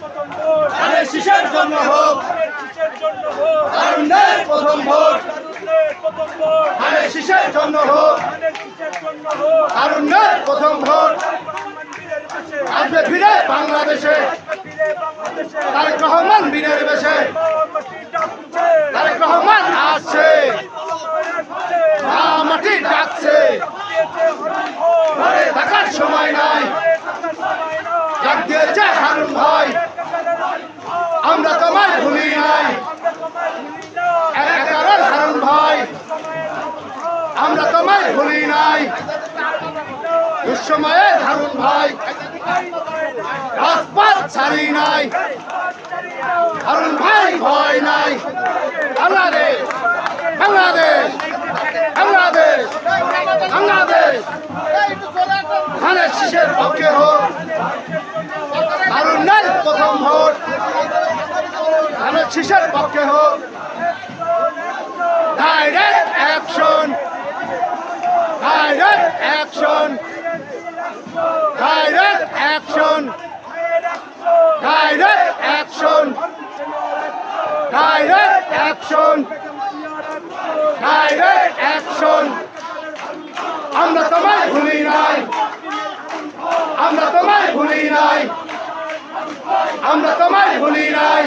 প্রথম ভোট। ধানের শীষের জন্য হোক ধানের শীষের জন্য হোক তারুণ্যের প্রথম ভোট। তারুণ্যের প্রথম ভোট। বাংলাদেশে। ভুলি নাই। দুঃসময়ে হারুন ভাই। রাজপাত ছাড়ি নাই। হারুন ভাই ভয় নাই। বাংলাদেশ বাংলাদেশ বাংলাদেশ বাংলাদেশ। ধানের শীষের পক্ষে হোক। হারুনের প্রথম ভোট। ধানের শীষের পক্ষে হোক direct action direct action direct action direct action direct action action আমরা তোমায় ভুলি নাই। আমরা তোমায় ভুলি নাই। আমরা তোমায় ভুলি নাই।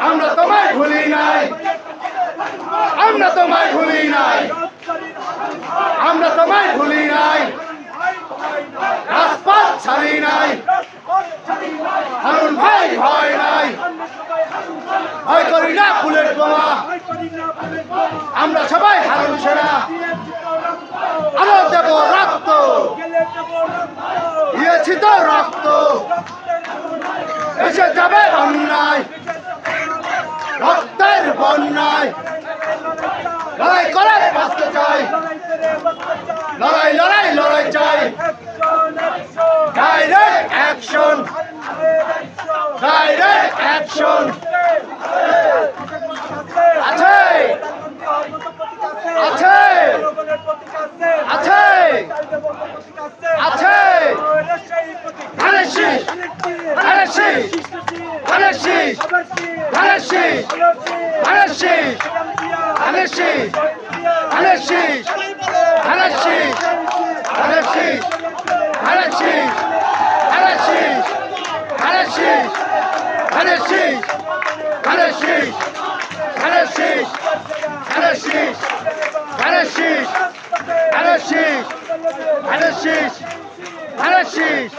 আমরা তোমায় ভুলি নাই। আমরা তোমায় ভুলি নাই আমরা তোমায় ভুলি নাই রাজপথ ছাড়ি নাই হারুন ভাই ভয় নাই ভয় করি না বুলেট বোমা আমরা সবাই হারুন সেনা। আলো দেব রক্ত। দিয়েছি তো রক্ত। এসে যাবে অন্যায়। রক্তের বন্যায়। লড়াই করে বাঁচতে চাই। লড়াই লড়াই লড়াই চাই। ডাইরেক্ট অ্যাকশন ডাইরেক্ট অ্যাকশন আছে Sheesh! Xixi! Para Xixi!